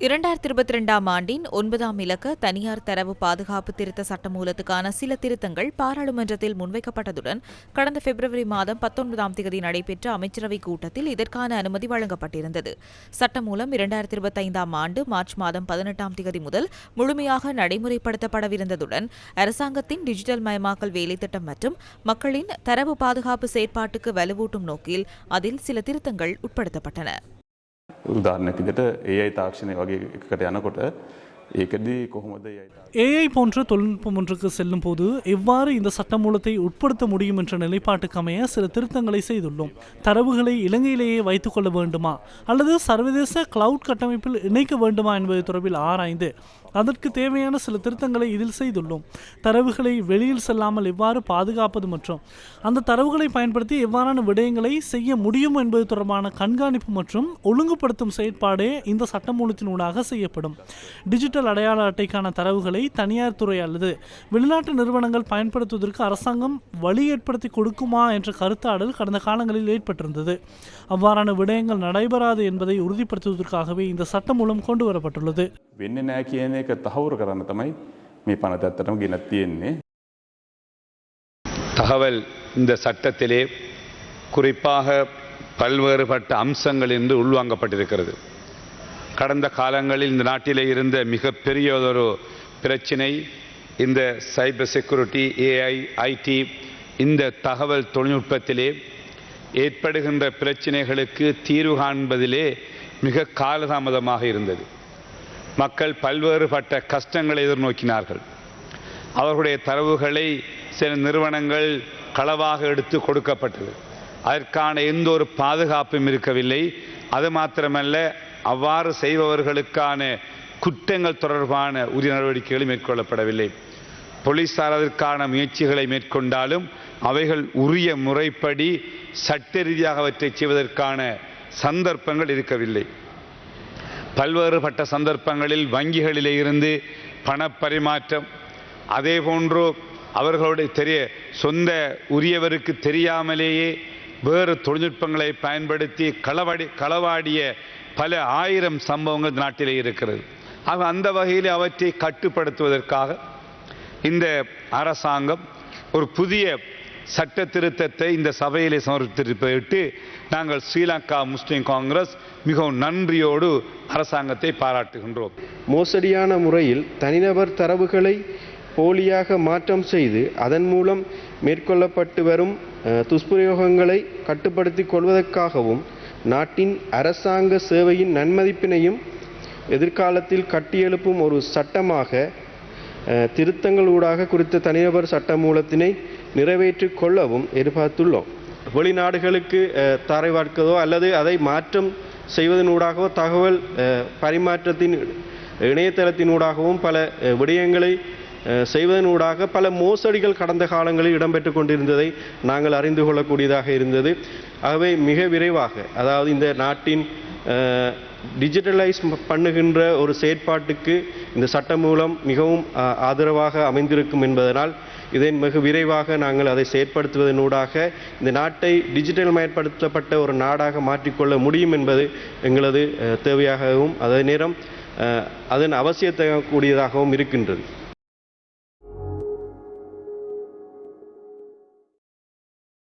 இரண்டாயிரத்தி இருபத்தி ரெண்டாம் ஆண்டின் ஒன்பதாம் இலக்க தனியார் தரவு பாதுகாப்பு திருத்த சட்டமூலத்துக்கான சில திருத்தங்கள் பாராளுமன்றத்தில் முன்வைக்கப்பட்டதுடன் கடந்த பிப்ரவரி மாதம் பத்தொன்பதாம் தேதி நடைபெற்ற அமைச்சரவைக் கூட்டத்தில் இதற்கான அனுமதி வழங்கப்பட்டிருந்தது. சட்டமூலம் இரண்டாயிரத்தி இருபத்தைந்தாம் ஆண்டு மார்ச் மாதம் பதினெட்டாம் தேதி முதல் முழுமையாக நடைமுறைப்படுத்தப்படவிருந்ததுடன் அரசாங்கத்தின் டிஜிட்டல் மயமாக்கல் வேலைத்திட்டம் மற்றும் மக்களின் தரவு பாதுகாப்பு செயற்பாட்டுக்கு வலுவூட்டும் நோக்கில் அதில் சில திருத்தங்கள் உட்படுத்தப்பட்டன. උදාහරණයක් විදිහට AI තාක්ෂණය වගේ එකකට යනකොට ඒකදී කොහොමද AI තාක්ෂණය ஏஐ போன்ற தொழில்நுட்பம் ஒன்றுக்கு செல்லும் போது எவ்வாறு இந்த சட்டமூலத்தை உட்படுத்த முடியும் என்ற நிலைப்பாட்டுக்கு அமைய சில திருத்தங்களை செய்துள்ளோம் தரவுகளை இலங்கையிலேயே வைத்துக் கொள்ள வேண்டுமா அல்லது சர்வதேச கிளவுட் கட்டமைப்பில் இணைக்க வேண்டுமா என்பது தொடர்பில் ஆராய்ந்து அதற்கு தேவையான சில திருத்தங்களை இதில் செய்துள்ளோம். தரவுகளை வெளியில் செல்லாமல் எவ்வாறு பாதுகாப்பது மற்றும் அந்த தரவுகளை பயன்படுத்தி எவ்வாறான விடயங்களை செய்ய முடியும் என்பது தொடர்பான கண்காணிப்பு மற்றும் ஒழுங்குபடுத்தும் செயற்பாடே இந்த சட்டமூலத்தினூடாக செய்யப்படும். டிஜிட்டல் அடையாள அட்டைக்கான தரவுகளை தனியார் துறை அல்லது வெளிநாட்டு நிறுவனங்கள் பயன்படுத்துவதற்கு அரசாங்கம் வழி ஏற்படுத்தி கொடுக்குமா என்ற கருத்தாடல் கடந்த காலங்களில் ஏற்பட்டிருந்தது. அவ்வாறான விடயங்கள் நடைபெறாது என்பதை உறுதிப்படுத்துவதற்காகவே இந்த சட்டமூலம் கொண்டு வரப்பட்டுள்ளது වෙන්නේ නෑ කියන එක තහවුරු කරන්න තමයි මේ පනත ඇත්තටම ගෙනත් තියෙන්නේ தகவல் இந்த சட்டத்திலே குறிப்பாக பல்வேறுபட்ட அம்சங்கள் என்று உள்வாங்கப்பட்டிருக்கிறது கடந்த காலங்களில் இந்த நாட்டிலே இருந்த மிகப்பெரியதொரு பிரச்சினை இந்த சைபர் செக்யூரிட்டி ஏஐ ஐடி இந்த தகவல் தொழில்நுட்பத்திலே ஏற்படுகின்ற பிரச்சினைகளுக்கு தீர்வு காண்பதிலே மிக காலதாமதமாக இருந்தது மக்கள் பல்வேறுபட்ட கஷ்டங்களை எதிர்நோக்கினார்கள். அவர்களுடைய தரவுகளை சில நிறுவனங்கள் களவாக எடுத்து கொடுக்கப்பட்டது. அதற்கான எந்த ஒரு பாதுகாப்பும் இருக்கவில்லை. அது மாத்திரமல்ல அவ்வாறு செய்பவர்களுக்கான குற்றங்கள் தொடர்பான உரிய நடவடிக்கைகள் மேற்கொள்ளப்படவில்லை. போலீசார் அதற்கான முயற்சிகளை மேற்கொண்டாலும் அவைகள் உரிய முறைப்படி சட்ட ரீதியாக அவற்றை செய்வதற்கான சந்தர்ப்பங்கள் இருக்கவில்லை. பல்வேறுபட்ட சந்தர்ப்பங்களில் வங்கிகளிலே இருந்து பணப்பரிமாற்றம் அதே போன்று அவர்களுடைய தெரிய சொந்த உரியவருக்கு தெரியாமலேயே வேறு தொழில்நுட்பங்களை பயன்படுத்தி களவாடி களவாடிய பல ஆயிரம் சம்பவங்கள் நாட்டிலே இருக்கிறது. ஆக அந்த வகையில் அவற்றை கட்டுப்படுத்துவதற்காக இந்த அரசாங்கம் ஒரு புதிய சட்ட திருத்தத்தை இந்த சபையிலே சமர்ப்பித்திருப்பதை நாங்கள் ஸ்ரீலங்கா முஸ்லிம் காங்கிரஸ் மிகவும் நன்றியோடு அரசாங்கத்தை பாராட்டுகின்றோம். மோசடியான முறையில் தனிநபர் தரவுகளை போலியாக மாற்றம் செய்து அதன் மூலம் மேற்கொள்ளப்பட்டு வரும் துஷ்பிரயோகங்களை கட்டுப்படுத்தி கொள்வதற்காகவும் நாட்டின் அரசாங்க சேவையின் நன்மதிப்பினையும் எதிர்காலத்தில் கட்டியெழுப்பும் ஒரு சட்டமாக திருத்தங்களூடாக குறித்த தனிநபர் சட்ட மூலத்தினை நிறைவேற்றிக் கொள்ளவும் எதிர்பார்த்துள்ளோம். வெளிநாடுகளுக்கு தரை வார்க்கதோ அல்லது அதை மாற்றம் செய்வதனூடாகவோ தகவல் பரிமாற்றத்தின் இணையதளத்தினூடாகவும் பல விடயங்களை செய்வதனூடாக பல மோசடிகள் கடந்த காலங்களில் இடம்பெற்று கொண்டிருந்ததை நாங்கள் அறிந்து கொள்ளக்கூடியதாக இருந்தது. ஆகவே மிக விரைவாக அதாவது இந்த நாட்டின் டிஜிட்டலைஸ் பண்ணுகின்ற ஒரு செயற்பாட்டுக்கு இந்த சட்டம் மூலம் மிகவும் ஆதரவாக அமைந்திருக்கும் என்பதனால் இதை மிக விரைவாக நாங்கள் அதை செயற்படுத்துவதனூடாக இந்த நாட்டை டிஜிட்டல் மயப்படுத்தப்பட்ட ஒரு நாடாக மாற்றிக்கொள்ள முடியும் என்பது எங்களது தேவையாகவும் அதே நேரம் அதன் அவசியத்தை கூடியதாகவும் இருக்கின்றது.